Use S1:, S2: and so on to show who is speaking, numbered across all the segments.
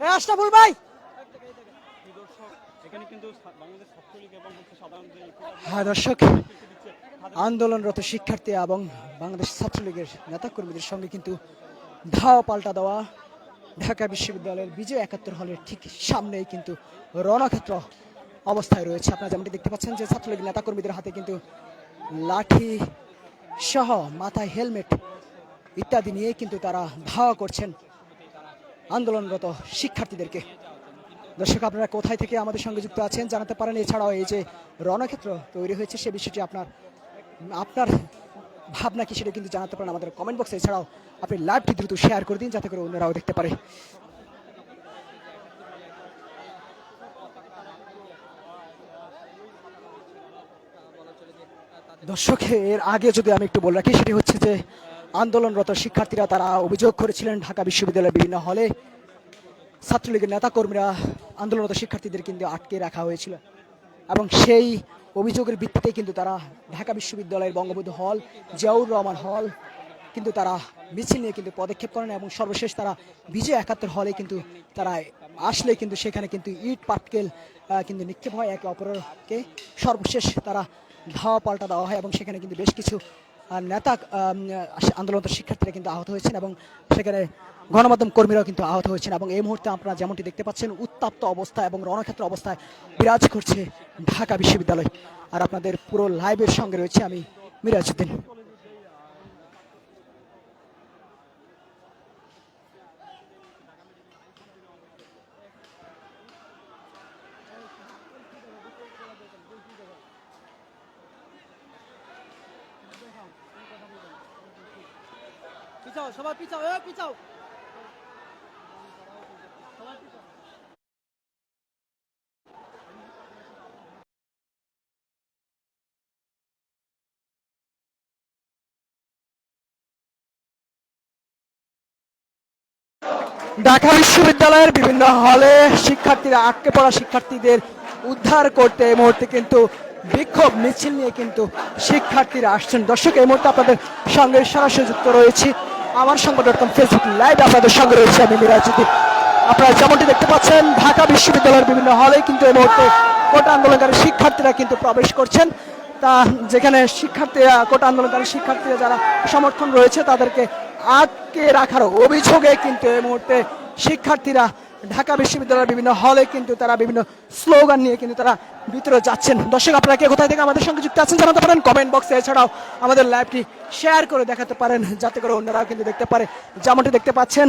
S1: আশরাফুল ভাই! হ্যাঁ দর্শক, আন্দোলনরত শিক্ষার্থী এবং বাংলাদেশ ছাত্রলীগের নেতাকর্মীদের সঙ্গে কিন্তু ধাওয়া পাল্টা দেওয়া। ঢাকা বিশ্ববিদ্যালয়ের বিজয় একাত্তর হলের ঠিক সামনেই কিন্তু রণক্ষেত্র অবস্থায় রয়েছে। আপনারা যেমনটি দেখতে পাচ্ছেন যে ছাত্রলীগ নেতাকর্মীদের হাতে কিন্তু লাঠি সহ মাথায় হেলমেট ইত্যাদি নিয়ে কিন্তু তারা ধাওয়া করছেন। আন্দোলনরত শিক্ষার্থীদেরকে। দর্শক, আপনারা কোথায় থেকে আমাদের সঙ্গে যুক্ত আছেন জানাতে পারেন। এছাড়াও এই যে রণক্ষেত্র তৈরি হয়েছে, সে বিষয়টি আপনার আপনার ভাবনা কি সেটা কিন্তু জানাতে পারেন আমাদের কমেন্ট বক্সে এছাড়াও আপনি লাইভটি দ্রুত শেয়ার করে দিন যাতে করে অন্যরাও দেখতে পারে। দর্শক, এর আগে যদি আমি একটু বলে রাখি, সেটি হচ্ছে যে আন্দোলনরত শিক্ষার্থীরা তারা অভিযোগ করেছিলেন, ঢাকা বিশ্ববিদ্যালয়ের বিভিন্ন হলে ছাত্রলীগের নেতাকর্মীরা আন্দোলনরত শিক্ষার্থীদের কিন্তু আটকে রাখা হয়েছিল। এবং সেই অভিযোগের ভিত্তিতে কিন্তু তারা ঢাকা বিশ্ববিদ্যালয়ের বঙ্গবন্ধু হল, জিয়াউর রহমান হল কিন্তু তারা মিছিল নিয়ে কিন্তু পদক্ষেপ করেন এবং সর্বশেষ তারা বিজয় একাত্তর হলে কিন্তু তারা আসলে কিন্তু সেখানে কিন্তু ইট, পাটকেল কিন্তু নিক্ষেপ হয়। একে অপরকে সর্বশেষ তারা ধাওয়া পাল্টা দেওয়া হয় এবং সেখানে কিন্তু বেশ কিছু নেতা আন্দোলনরত শিক্ষার্থীরা কিন্তু আহত হয়েছেন এবং সেখানে গণমাধ্যম কর্মীরাও কিন্তু আহত হয়েছেন এবং এই মুহূর্তে আপনারা যেমনটি দেখতে পাচ্ছেন, উত্তাপ্ত অবস্থা এবং রণক্ষেত্র অবস্থায় বিরাজ করছে ঢাকা বিশ্ববিদ্যালয়। আর আপনাদের পুরো লাইভের সঙ্গে রয়েছে আমি মিরাজউদ্দিন।
S2: পিছাও, সবাই পিছাও, এ, পিছাও।
S1: ঢাকা বিশ্ববিদ্যালয়ের বিভিন্ন হলে শিক্ষার্থীরা আটকে পড়া শিক্ষার্থীদের উদ্ধার করতে এই মুহূর্তে কিন্তু বিক্ষোভ, মিছিল নিয়ে কিন্তু শিক্ষার্থীরা আসছেন। দর্শক, এই মুহূর্তে আপনাদের সঙ্গে সরাসরি যুক্ত রয়েছি আমার সঙ্গে ডট কম ফেসবুক লাইভ আপনাদের সঙ্গে রয়েছে আমি মিরাজুদ্দিন আপনারা যেমনটি দেখতে পাচ্ছেন, ঢাকা বিশ্ববিদ্যালয়ের বিভিন্ন হলে কিন্তু এই মুহূর্তে কোটা আন্দোলনকারী শিক্ষার্থীরা কিন্তু প্রবেশ করছেন। তা যেখানে শিক্ষার্থীরা, কোটা আন্দোলনকারী শিক্ষার্থীরা যারা সমর্থন রয়েছে, তাদেরকে আটকে রাখার অভিযোগে কিন্তু এই মুহূর্তে শিক্ষার্থীরা ঢাকা বিশ্ববিদ্যালয়ের বিভিন্ন হলে কিন্তু তারা বিভিন্ন স্লোগান নিয়ে কিন্তু তারা ভিতরে যাচ্ছেন। দর্শক, আপনারা কে কোথায় থেকে আমাদের সঙ্গে যুক্ত আছেন জানাতে পারেন? কমেন্ট বক্সে এছাড়াও আমাদের লাইভটি শেয়ার করে দেখাতে পারেন, যাতে করে অন্যরাও কিন্তু দেখতে পারে। যেমনটি দেখতে পাচ্ছেন,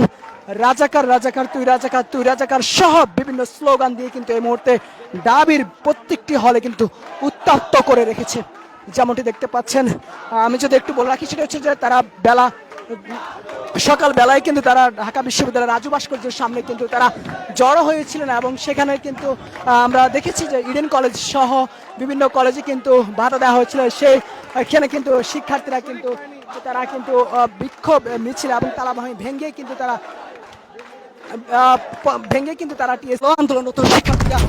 S1: রাজাকার রাজাকার, তুই রাজাকার তুই রাজাকার সহ বিভিন্ন স্লোগান দিয়ে কিন্তু এই মুহূর্তে ডাবির প্রত্যেকটি হলে কিন্তু উত্তপ্ত করে রেখেছে। যেমনটি দেখতে পাচ্ছেন আমি যদি একটু বলে রাখি, সেটা হচ্ছে যে তারা বেলা সকাল বেলায় কিন্তু তারা ঢাকা বিশ্ববিদ্যালয়ের রাজু ভাস্কর্যের সামনে কিন্তু তারা জড়ো হয়েছিলেন এবং সেখানে কিন্তু আমরা দেখেছি যে ইডেন কলেজ সহ বিভিন্ন কলেজে কিন্তু বাধা দেওয়া হয়েছিল। সেই, এখানে কিন্তু শিক্ষার্থীরা কিন্তু, তারা কিন্তু বিক্ষোভ মিছিল এবং তালা ভেঙে কিন্তু তারা ভেঙে কিন্তু তারা টিএস আন্দোলনরত শিক্ষার্থীরা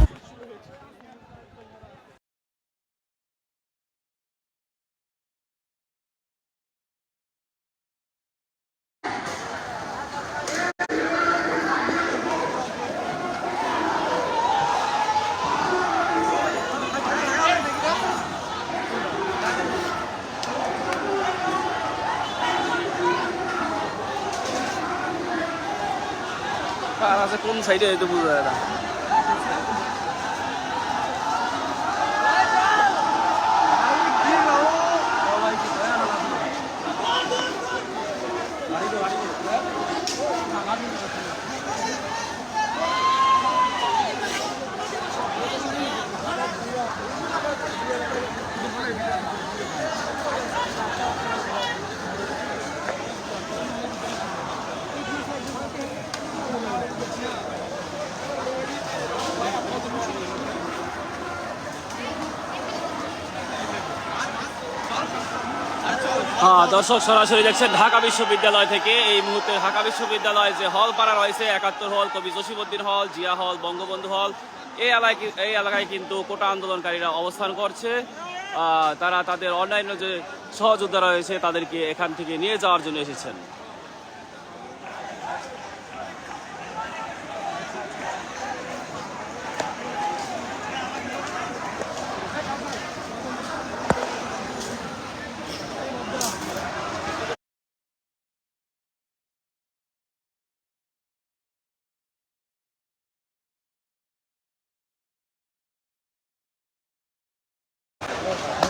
S3: কোন সাইডে এটা বুঝা যায় না। দর্শক সরাসরি দেখছেন ঢাকা বিশ্ববিদ্যালয় থেকে। এই মুহূর্তে ঢাকা বিশ্ববিদ্যালয় যে হল পাড়া রয়েছে, একাত্তর হল, কবি জসিমুদ্দিন হল, জিয়া হল, বঙ্গবন্ধু হল এই এলাকায় এই এলাকায় কিন্তু কোটা আন্দোলনকারীরা অবস্থান করছে। তারা তাদের অন্যান্য যে সহযোদ্ধা রয়েছে, তাদেরকে এখান থেকে নিয়ে যাওয়ার জন্য এসেছেন। Thank you.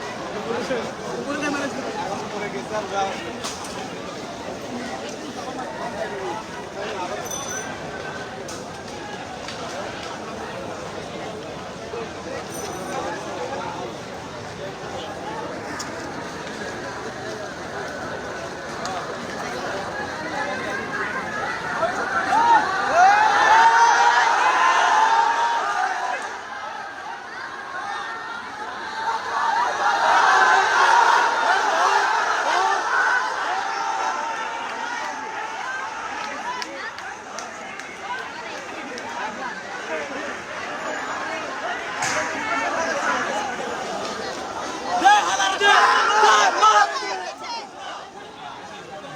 S3: পুলিশের পুলিশের ম্যানেজমেন্ট এখন পড়ে গেছে আমরা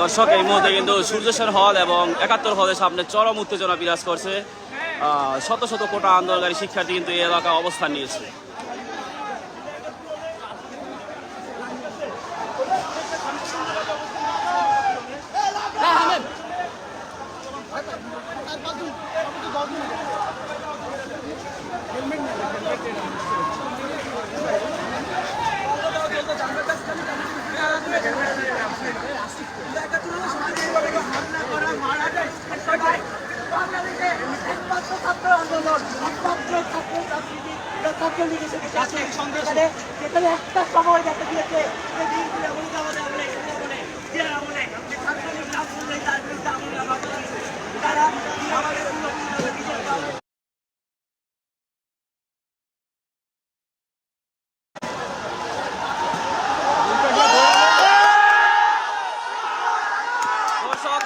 S3: দর্শক, এই মুহূর্তে কিন্তু সূর্যসেন হল এবং একাত্তর হলের সামনে চরম উত্তেজনা বিরাজ করছে। শত শত কোটা আন্দোলনকারী শিক্ষার্থী কিন্তু এই এলাকায় অবস্থান নিয়েছে।
S4: এখানে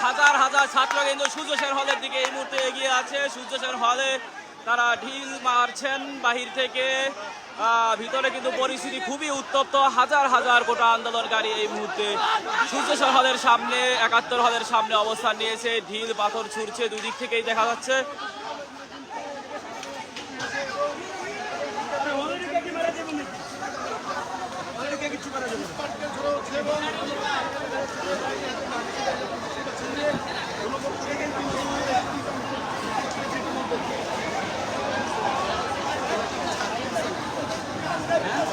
S3: হাজার হাজার ছাত্র কিন্তু সূর্য সেন হলের দিকে এই মুহূর্তে এগিয়ে আছে। সূর্য সেন হলে তারা ঢিল মারছেন বাহির থেকে। ভিতরে কিন্তু পরিস্থিতি খুবই উত্তপ্ত। হাজার হাজার গোটা আন্দোলনকারী এই মুহূর্তে সূর্য সেন হলের সামনে, একাত্তর হলের সামনে অবস্থান নিয়েছে। ঢিল, পাথর ছুটছে দুই দিক থেকেই দেখা যাচ্ছে।
S2: Yeah.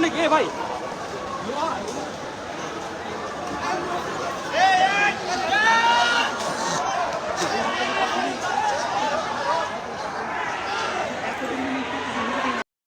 S2: নাকি এ ভাই?